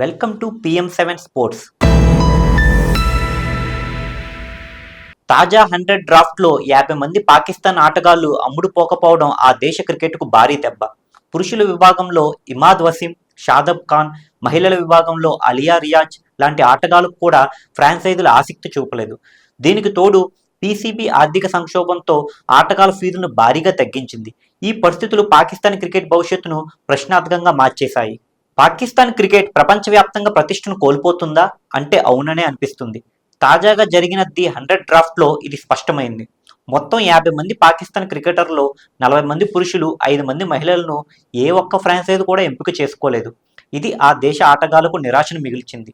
Welcome to PM seven sports. తాజా hundred డ్రాఫ్ట్లో యాభై మంది పాకిస్తాన్ ఆటగాళ్ళు అమ్ముడుపోకపోవడం ఆ దేశ క్రికెట్కు భారీ దెబ్బ. పురుషుల విభాగంలో ఇమాద్ వసీం షాదబ్ ఖాన్ మహిళల విభాగంలో అలియా రియాజ్ లాంటి ఆటగాళ్ళకు కూడా ఫ్రాంచైజీలు ఆసక్తి చూపలేదు. దీనికి తోడు పీసీబీ ఆర్థిక సంక్షోభంతో ఆటగాళ్ళ ఫీజును భారీగా తగ్గించింది. ఈ పరిస్థితులు పాకిస్తాన్ క్రికెట్ భవిష్యత్తును ప్రశ్నార్థకంగా మార్చేశాయి. పాకిస్తాన్ క్రికెట్ ప్రపంచవ్యాప్తంగా ప్రతిష్టను కోల్పోతుందా అంటే అవుననే అనిపిస్తుంది. తాజాగా జరిగిన ది హండ్రెడ్ డ్రాఫ్ట్లో ఇది స్పష్టమైంది. మొత్తం యాభై మంది పాకిస్తాన్ క్రికెటర్లో నలభై మంది పురుషులు ఐదు మంది మహిళలను ఏ ఒక్క ఫ్రాంచైజ్ కూడా ఎంపిక చేసుకోలేదు. ఇది ఆ దేశ ఆటగాళ్ళకు నిరాశను మిగిల్చింది.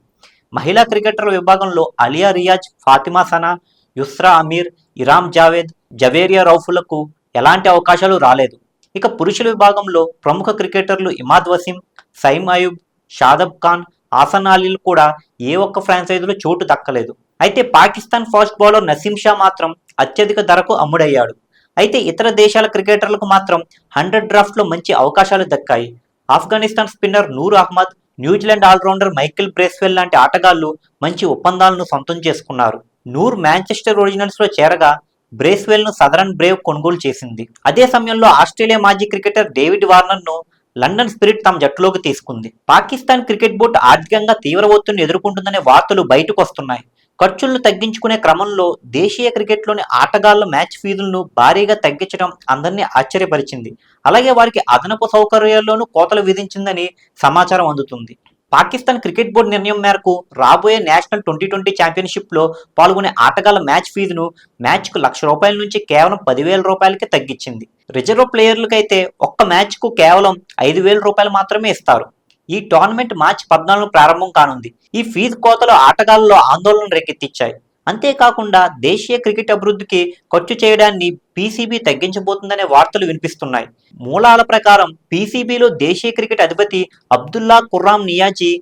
మహిళా క్రికెటర్ల విభాగంలో అలియా రియాజ్ ఫాతిమా సనా యుస్రా అమీర్ ఇరామ్ జావేద్ జవేరియా రౌఫులకు ఎలాంటి అవకాశాలు రాలేదు. ఇక పురుషుల విభాగంలో ప్రముఖ క్రికెటర్లు ఇమాద్ వసీం సైమ్ అయూబ్ షాదబ్ ఖాన్ ఆసన్ అలీలు కూడా ఏ ఒక్క ఫ్రాంచైజీలో చోటు దక్కలేదు. అయితే పాకిస్తాన్ ఫాస్ట్ బౌలర్ నసీం షా మాత్రం అత్యధిక ధరకు అమ్ముడయ్యాడు. అయితే ఇతర దేశాల క్రికెటర్లకు మాత్రం హండ్రెడ్ డ్రాఫ్ట్లో మంచి అవకాశాలు దక్కాయి. Afghanistan spinner Noor Ahmad New Zealand allrounder Michael Bracewell లాంటి ఆటగాళ్ళు మంచి ఒప్పందాలను సొంతం చేసుకున్నారు. నూర్ మాంచెస్టర్ ఒరిజినల్స్లో చేరగా బ్రేస్వెల్ను సదరన్ బ్రేవ్ కొనుగోలు చేసింది. అదే సమయంలో ఆస్ట్రేలియా మాజీ క్రికెటర్ డేవిడ్ వార్నర్ను లండన్ స్పిరిట్ తమ జట్టులోకి తీసుకుంది. పాకిస్తాన్ క్రికెట్ బోర్డు ఆర్థికంగా తీవ్ర ఒత్తిడిని ఎదుర్కొంటుందనే వార్తలు బయటకు వస్తున్నాయి. ఖర్చులను తగ్గించుకునే క్రమంలో దేశీయ క్రికెట్లోని ఆటగాళ్ళ మ్యాచ్ ఫీజులను భారీగా తగ్గించడం అందరినీ ఆశ్చర్యపరిచింది. అలాగే వారికి అదనపు సౌకర్యాల్లోనూ కోతలు విధించిందని సమాచారం అందుతుంది. పాకిస్తాన్ క్రికెట్ బోర్డు నిర్ణయం మేరకు రాబోయే నేషనల్ ట్వంటీ ట్వంటీ ఛాంపియన్షిప్లో పాల్గొనే ఆటగాళ్ళ మ్యాచ్ ఫీజును మ్యాచ్కు లక్ష రూపాయల నుంచి కేవలం పదివేల రూపాయలకి తగ్గించింది. రిజర్వ్ ప్లేయర్లకైతే ఒక్క మ్యాచ్కు కేవలం ఐదు వేల రూపాయలు మాత్రమే ఇస్తారు. ఈ టోర్నమెంట్ మార్చి పద్నాలుగు ప్రారంభం కానుంది. ఈ ఫీజు కోతలు ఆటగాళ్ళలో ఆందోళన రేకెత్తించాయి అంతేకాకుండా దేశీయ క్రికెట్ అభివృద్ధికి ఖర్చు చేయడాన్ని పీసీబీ తగ్గించబోతుందనే వార్తలు వినిపిస్తున్నాయి. మూలాల ప్రకారం పీసీబీలో దేశీయ క్రికెట్ అధిపతి అబ్దుల్లా కుర్రాం నియాజీ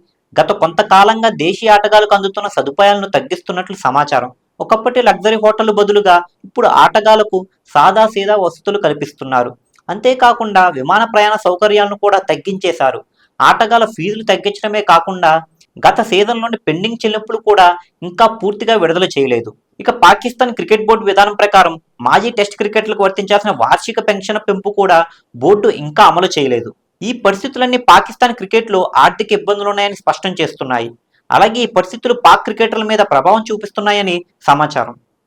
గత కొంతకాలంగా దేశీయ ఆటగాళ్ళకు అందుతున్న సదుపాయాలను తగ్గిస్తున్నట్లు సమాచారం. ఒకప్పటి లగ్జరీ హోటల్ బదులుగా ఇప్పుడు ఆటగాళ్ళకు సాదాసీదా వసతులు కల్పిస్తున్నారు. అంతేకాకుండా విమాన ప్రయాణ సౌకర్యాలను కూడా తగ్గించేశారు. ఆటగాళ్ళ ఫీజులు తగ్గించడమే కాకుండా గత సీజన్ నుండి పెండింగ్ చెల్లింపులు కూడా ఇంకా పూర్తిగా విడుదల చేయలేదు. ఇక పాకిస్తాన్ క్రికెట్ బోర్డు విధానం ప్రకారం మాజీ టెస్ట్ క్రికెట్లకు వర్తించాల్సిన వార్షిక పెన్షన్ పెంపు కూడా బోర్డు ఇంకా అమలు చేయలేదు. ఈ పరిస్థితులన్నీ పాకిస్తాన్ క్రికెట్లో ఆర్థిక ఇబ్బందులున్నాయని స్పష్టం చేస్తున్నాయి. అలాగే ఈ పరిస్థితులు పాక్ క్రికెటర్ల మీద ప్రభావం చూపిస్తున్నాయని సమాచారం.